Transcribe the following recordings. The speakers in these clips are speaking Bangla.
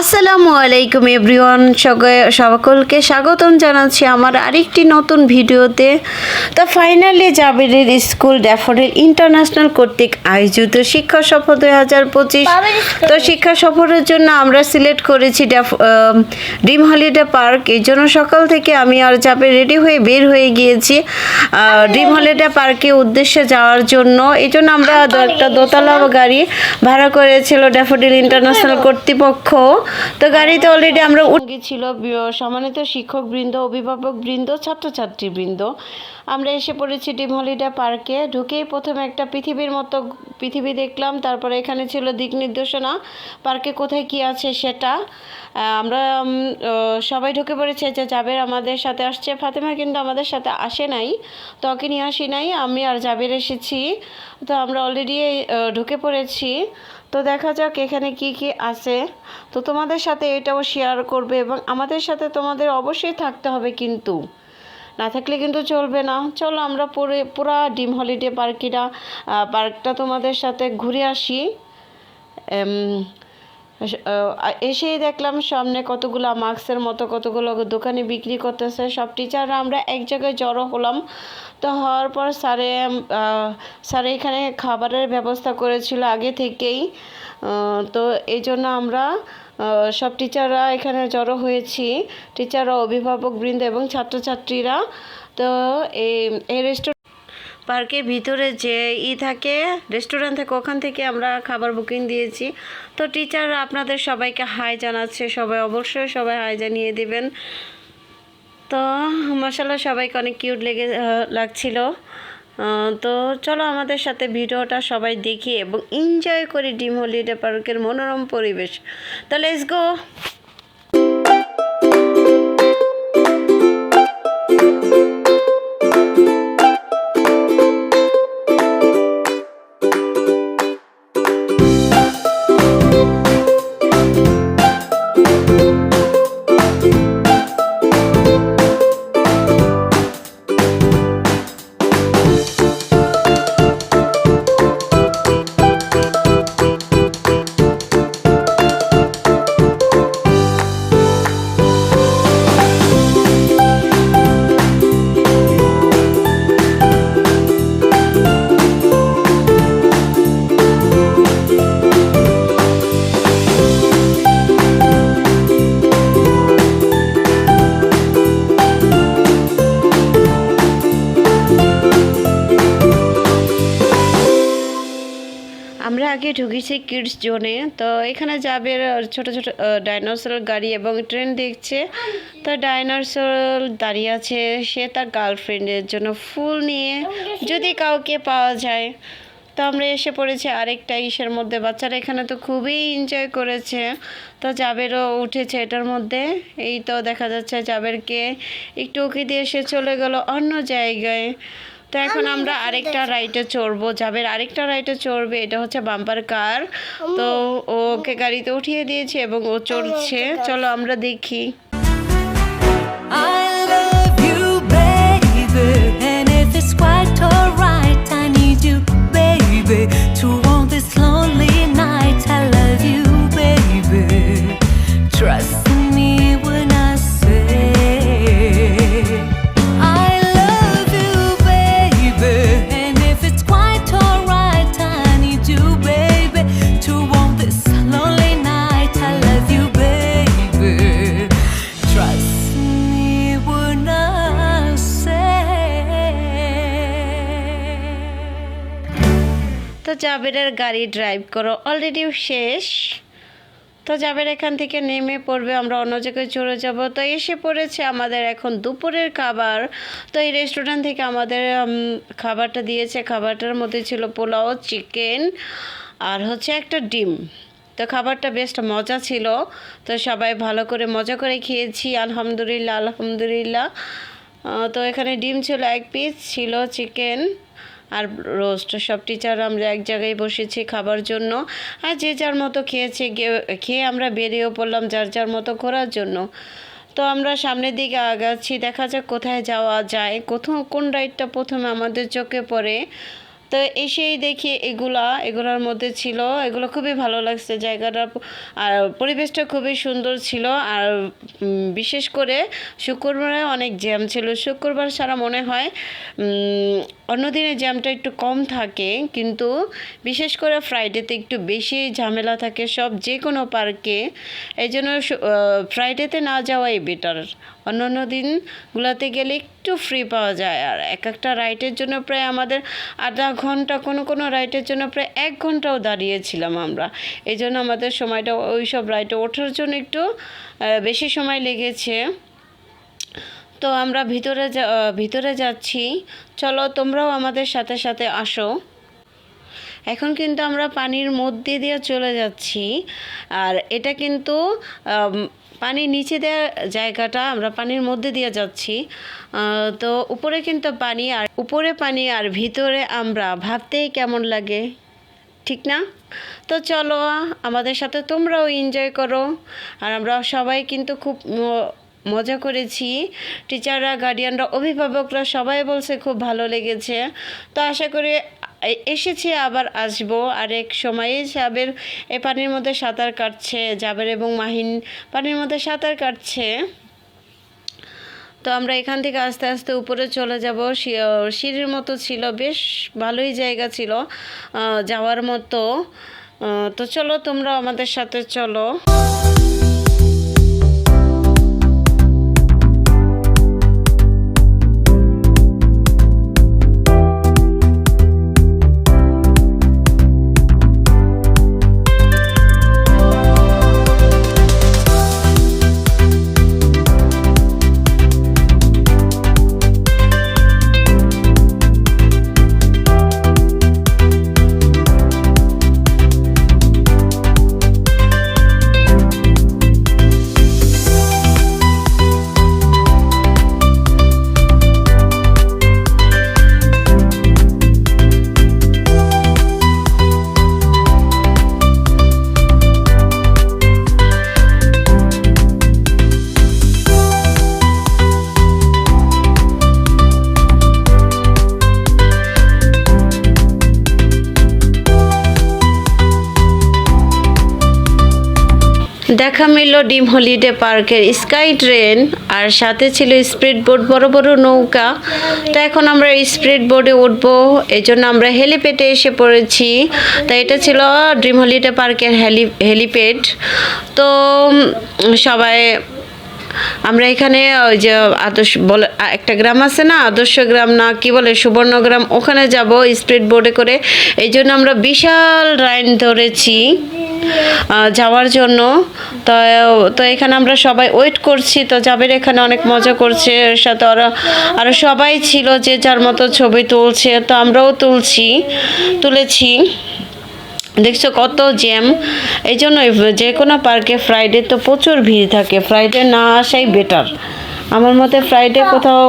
আসসালামু আলাইকুম এভরিওয়ান সকলকে স্বাগতম জানাচ্ছি আমার আরেকটি নতুন ভিডিওতে। তো ফাইনালি জাবেরের স্কুল ড্যাফোডিল ইন্টারন্যাশনাল কর্তৃক আয়োজিত শিক্ষা সফর দুই হাজার পঁচিশ। তো শিক্ষা সফরের জন্য আমরা সিলেক্ট করেছি ড্রিম হলিডে পার্ক। এই জন্য সকাল থেকে আমি আর যাবে রেডি হয়ে বের হয়ে গিয়েছি। ড্রিম হলিডে পার্কে উদ্দেশ্যে যাওয়ার জন্য এই জন্য আমরা একটা দোতলা গাড়ি ভাড়া করেছিল ড্যাফোডিল ইন্টারন্যাশনাল কর্তৃপক্ষ। তো গাড়িতে অলরেডি আমরা উঠে ছিল সম্মানিত বৃন্দ ছাত্রছাত্রী বৃন্দ আমরা এসে পড়েছি ডিম হলিডে পার্কে। ঢুকেই প্রথমে একটা পৃথিবীর মতো পৃথিবী দেখলাম, তারপরে এখানে ছিল দিক নির্দেশনা, পার্কে কোথায় কি আছে সেটা। আমরা সবাই ঢুকে পড়েছে যে জাবের আমাদের সাথে আসছে, ফাতেমা কিন্তু আমাদের সাথে আসে নাই তো ওকে নিয়ে আসি নাই, আমি আর জাবের এসেছি। তো আমরা অলরেডি ঢুকে পড়েছি। তো দেখা যাক এখানে কি কি আছে। তো তোমাদের সাথে এটাও শেয়ার করবে এবং আমাদের সাথে তোমাদের অবশ্যই থাকতে হবে কিন্তু। না থাকলে কিন্তু চলবে না। চলো আমরা পুরো, পুরা ডিম হলিডে পার্কিটা পার্কটা তোমাদের সাথে ঘুরে আসি। এসেই দেখলাম সামনে কতগুলো মাস্কের মতো কতগুলো দোকানে বিক্রি করতেছে। সব টিচাররা আমরা এক জায়গায় জড়ো হলাম। তো হওয়ার পর স্যারে স্যারে এখানে খাবারের ব্যবস্থা করেছিল আগে থেকেই। তো এই জন্য আমরা সব টিচাররা এখানে জড়ো হয়েছি। টিচাররা অভিভাবক বৃন্দ এবং ছাত্রছাত্রীরা। তো এই রেস্টুরেন্ট পার্কের ভিতরে যে ই থাকে রেস্টুরেন্ট থাকে, ওখান থেকে আমরা খাবার বুকিং দিয়েছি। তো টিচাররা আপনাদের সবাইকে হাই জানাচ্ছে, সবাই অবশ্যই সবাই হাই জানিয়ে দেবেন। তো মশালা সবাইকে অনেক কিউট লেগে লাগছিল। তো চলো আমাদের সাথে ভিডিওটা সবাই দেখি এবং এনজয় করি ডিম হলিডে পার্কের মনোরম পরিবেশ। তো লেটস গো আগে ঢুকেছি কিডস জোনে তো এখানে যাবে ছোট ছোট ডাইনোসর গাড়ি এবং ট্রেন দেখছে। তো ডাইনোসর দাঁড়িয়ে আছে, সে তার গার্লফ্রেন্ডের জন্য ফুল নিয়ে, যদি কাউকে পাওয়া যায়। তো আমরা এসে পড়েছি আরেকটা ইসের মধ্যে। বাচ্চারা এখানে তো খুবই এনজয় করেছে। তো জাবেরও উঠেছে এটার মধ্যে। এই তো দেখা যাচ্ছে জাবেরকে একটু ওকে দিয়ে সে চলে গেল অন্য জায়গায়। তো এখন আমরা আরেকটা রাইটে চড়বো যাবের আরেকটা রাইটে চড়বে এটা হচ্ছে বাম্পার কার। তো ওকে গাড়িতে উঠিয়ে দিয়েছে এবং ও চড়ছে। চলো আমরা দেখি। জাবেরের গাড়ি ড্রাইভ করো। অলরেডি শেষ। তো জাবের এখান থেকে নেমে পড়বে, আমরা অন্য জায়গায় চলে যাব। তো এসে পড়েছে আমাদের এখন দুপুরের খাবার। তো এই রেস্টুরেন্ট থেকে আমাদের খাবারটা দিয়েছে। খাবারটার মধ্যে ছিল পোলাও চিকেন আর হচ্ছে একটা ডিম। তো খাবারটা বেশ মজা ছিল। তো সবাই ভালো করে মজা করে খেয়েছি, আলহামদুলিল্লাহ আলহামদুলিল্লাহ। তো এখানে ডিম ছিল, এক পিস ছিল চিকেন আর রোস্ট, সব টিচার আমরা এক জায়গায় বসেছি খাবার জন্য। আর যে যার মতো খেয়েছে খেয়ে আমরা বেরিয়েও পড়লাম যার যার মতো ঘোরার জন্য। তো আমরা সামনের দিকে আগাচ্ছি, দেখা যাক কোথায় যাওয়া যায়। কোথাও, কোন রাইডটা প্রথমে আমাদের চোখে পড়ে? তো এসেই দেখি এগুলা এগুলোর মধ্যে ছিল এগুলো খুবই ভালো লাগছে জায়গাটা। আর পরিবেশটা খুবই সুন্দর ছিল আর বিশেষ করে শুক্রবারে অনেক জ্যাম ছিল। শুক্রবার সারা মনে হয় উম, অন্য দিনে জ্যামটা একটু কম থাকে কিন্তু বিশেষ করে ফ্রাইডেতে একটু বেশি ঝামেলা থাকে সব যে কোনো পার্কে এই জন্য ফ্রাইডেতে না যাওয়াই বেটার অন্য অন্য দিনগুলোতে গেলে একটু ফ্রি পাওয়া যায়। আর এক একটা রাইডের জন্য প্রায় আমাদের আধা ঘণ্টা, কোনো কোনো রাইডের জন্য প্রায় এক ঘন্টাও দাঁড়িয়েছিলাম আমরা। এই জন্য আমাদের সময়টা ওই সব রাইডে ওঠার জন্য একটু বেশি সময় লেগেছে। তো আমরা ভিতরে ভিতরে যাচ্ছি। চলো তোমরাও আমাদের সাথে সাথে আসো। এখন কিন্তু আমরা পানির মধ্যে দিয়ে চলে যাচ্ছি। আর এটা কিন্তু পানির নিচে দেওয়ার জায়গাটা আমরা পানির মধ্যে দিয়ে যাচ্ছি। তো উপরে কিন্তু পানি আর উপরে পানি আর ভিতরে আমরা, ভাবতেই কেমন লাগে? ঠিক না? তো চলো, আমাদের সাথে তোমরাও এনজয় করো। আর আমরা সবাই কিন্তু খুব মজা করেছি। টিচাররা গার্ডিয়ানরা অভিভাবকরা সবাই বলছে খুব ভালো লেগেছে। তো আশা করি এসেছি, আবার আসব। আর এক সময়ে জাবের, এ পানির মধ্যে সাঁতার কাটছে, জাবের এবং মাহিন পানির মধ্যে সাঁতার কাটছে। তো আমরা এখান থেকে আস্তে আস্তে উপরে চলে যাব। সিঁড়ির মতো ছিল, বেশ ভালোই জায়গা ছিল যাওয়ার মতো। তো চলো তোমরা আমাদের সাথে চলো। দেখা মিলল ডিম হলিডে পার্কের স্কাই ট্রেন আর সাথে ছিল স্পিড বোট বড় বড় নৌকা। তো এখন আমরা স্পিড বোর্ডে উঠবো। এই জন্য আমরা হেলিপ্যাডে এসে পড়েছি। তো এটা ছিল ড্রিম হলিডে পার্কের হেলি, হেলিপ্যাড। তো সবাই, আমরা এখানে ওই যে আদর্শ বলে একটা গ্রাম আছে না, আদর্শ গ্রাম না, কি বলে সুবর্ণগ্রাম ওখানে যাব স্পিড বোর্ডে করে। এই জন্য আমরা বিশাল লাইন ধরেছি। যাওয়ার জন্য। তো তো এখানে আমরা সবাই ওয়েট করছি। তো যাবের এখানে অনেক মজা করছে। এর সাথে ওরা আরও সবাই ছিল যে যার মতো ছবি তুলছে। তো আমরাও তুলছি তুলেছি। দেখছ কত জ্যাম এই জন্য যে কোনো পার্কে ফ্রাইডে তো প্রচুর ভিড় থাকে। ফ্রাইডে না আসাই বেটার আমার মতে ফ্রাইডে কোথাও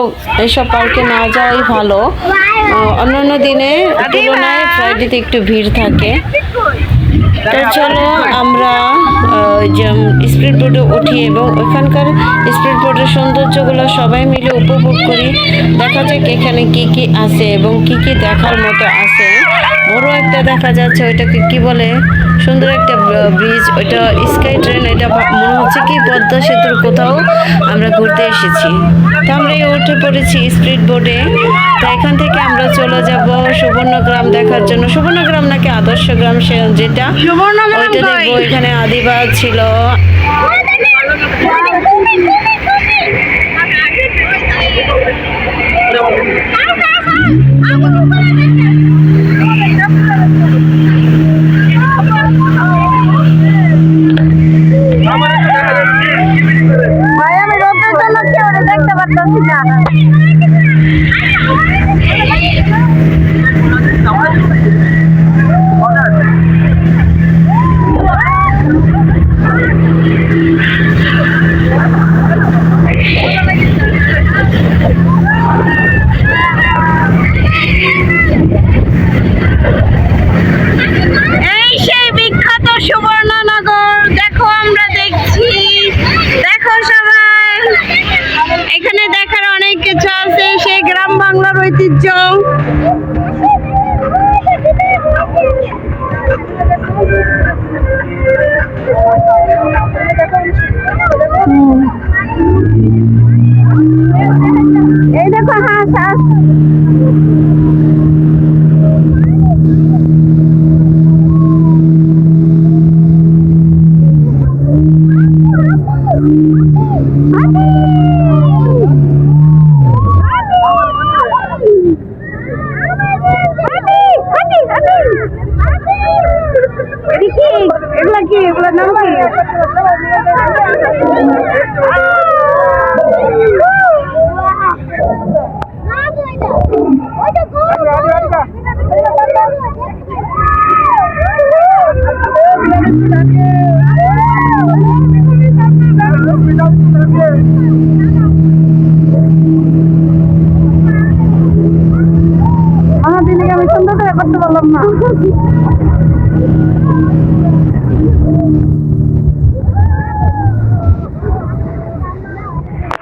এইসব পার্কে না যাওয়াই ভালো। অন্য অন্য দিনে তুলনায় ফ্রাইডেতে একটু ভিড় থাকে। তো চলো আমরা আহ, বোর্ডে উঠি এবং ওইখানকার স্পিড বোর্ডের সৌন্দর্যগুলো সবাই মিলে উপভোগ করি। দেখা যাক এখানে কি কি আছে এবং কি কি দেখার মতো আছে। বড় একটা দেখা যাচ্ছে ওইটাকে কি বলে? সুন্দর একটা ব্রিজ ওইটা স্কাই ট্রেন এটা মনে হচ্ছে কি পদ্মা সেতুর কোথাও আমরা ঘুরতে এসেছি। তো আমরা এই উঠে পড়েছি স্পিড বোর্ডে তো এখান থেকে আমরা চলে যাব সুবর্ণগ্রাম দেখার জন্য। সুবর্ণগ্রাম নাকি আদর্শ গ্রাম সে যেটা? ওইটা দেখব এখানে আদিবাদ ছিল। না।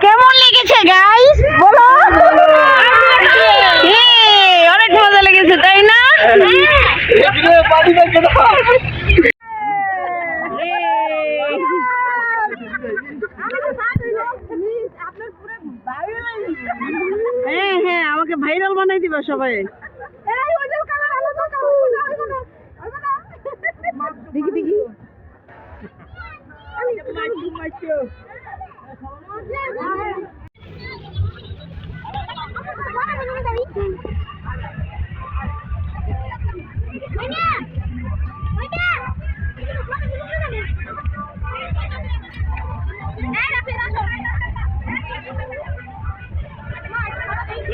কেমন লেগেছে গাইস বলো। হ্যাঁ। অনেক মজা লেগেছে তাই না? হ্যাঁ হ্যাঁ আমাকে ভাইরাল বানাই দিবা সবাই। দেখি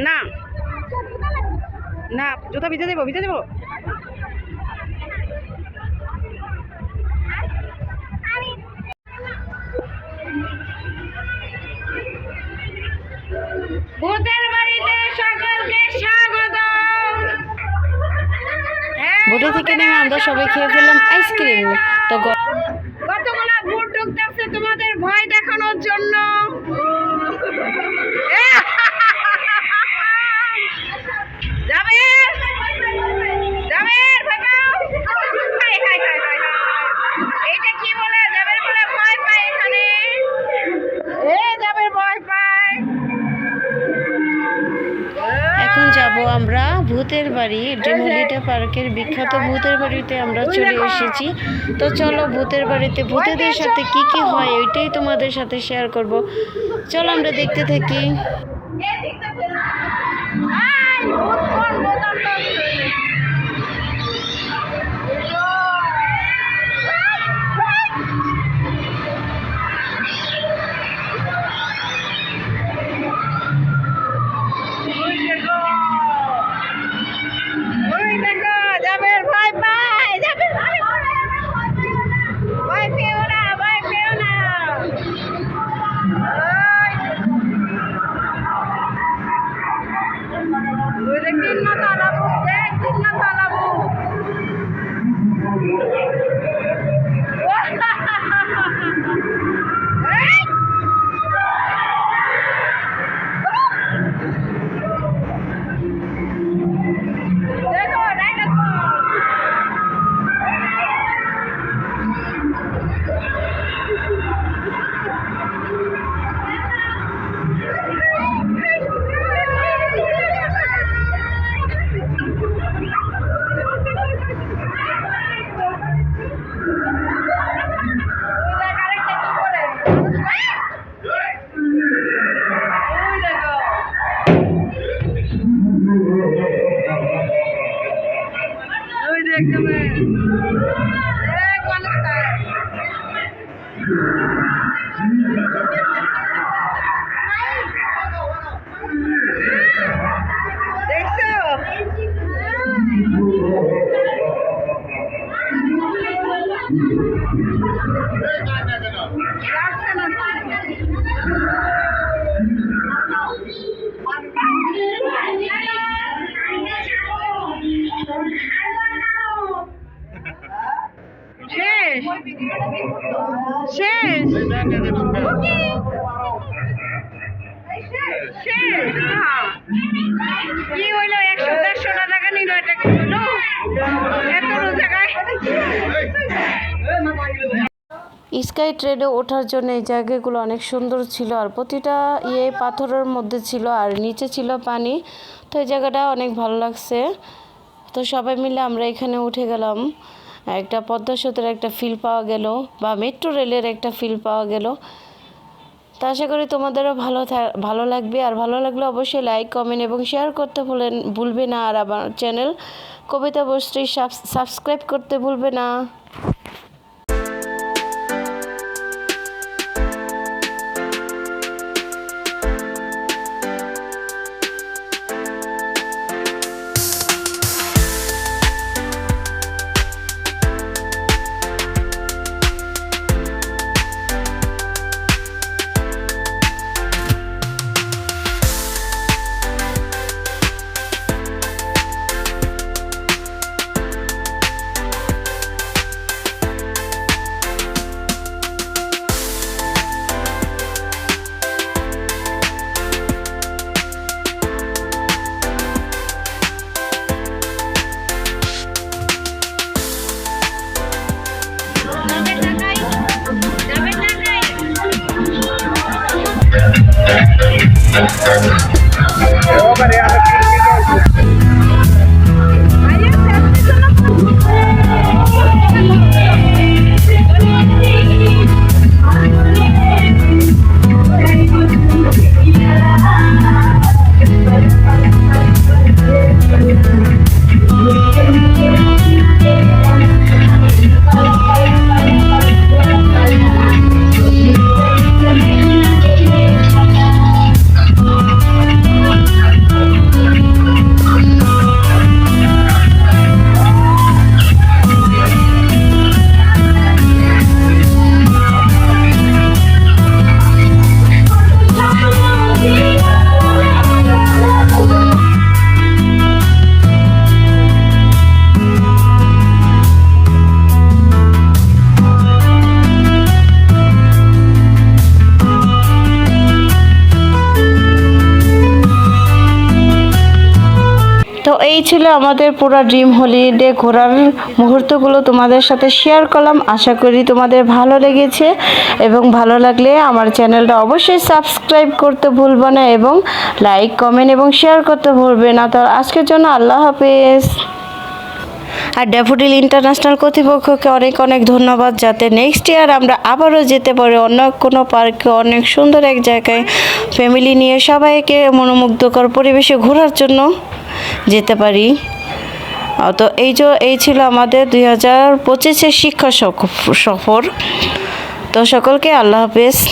না। না জুতা ভিজে দেবো ভিজে দেবো? ভূতের বোটে থেকে নেমে আমরা সবাই খেয়ে ফেললাম আইসক্রিম তো ভূতের বাড়ি ড্রিমলিটা পার্কের বিখ্যাত ভূতের বাড়িতে আমরা চলে এসেছি। তো চলো ভূতের বাড়িতে ভূতেদের সাথে কি কি হয় ওইটাই তোমাদের সাথে শেয়ার করব। চলো আমরা দেখতে থাকি। দেখতে এক মানুষ শেষ শেষ হ্যাঁ। কি হইল একশো দেড়শো টাকা নিল এটা কি হইল এত জায়গায়। স্কাই ট্রেনে ওঠার জন্য এই জায়গাগুলো অনেক সুন্দর ছিল আর প্রতিটা ইয়ে পাথরের মধ্যে ছিল আর নিচে ছিল পানি। তো এই জায়গাটা অনেক ভালো লাগছে। তো সবাই মিলে আমরা এখানে উঠে গেলাম। একটা পদ্মা সেতুর একটা ফিল পাওয়া গেল, বা মেট্রো রেলের একটা ফিল পাওয়া গেল। তা আশা করি তোমাদেরও ভালো ভালো লাগবে। আর ভালো লাগলে অবশ্যই লাইক কমেন্ট এবং শেয়ার করতে ভুলেন, ভুলবে না। আর আমার চ্যানেল কবিতা বস্ত্রী সাবস্ক্রাইব করতে ভুলবে না। আমাদের পুরো ড্রিম হলিডে ঘোরার মুহূর্তগুলো তোমাদের সাথে শেয়ার করলাম। আশা করি তোমাদের ভালো লেগেছে এবং ভালো লাগলে আমার চ্যানেলটা অবশ্যই সাবস্ক্রাইব করতে ভুলবে না এবং লাইক কমেন্ট এবং শেয়ার করতে ভুলবে না। তো আজকের জন্য আল্লাহ হাফেজ। আর ড্যাফোডিল ইন্টারন্যাশনাল কর্তৃপক্ষকে অনেক অনেক ধন্যবাদ। যাতে নেক্সট ইয়ার আমরা আবারও যেতে পারি অন্য কোনো পার্কে অনেক সুন্দর এক জায়গায়। ফ্যামিলি নিয়ে সবাইকে মনোমুগ্ধকর পরিবেশে ঘোরার জন্য। যেতে পারি। তো এই যে, এই ছিল আমাদের দুই হাজার পঁচিশের শিক্ষা সফ- সফর। তো সকলকে আল্লাহ হাফেজ।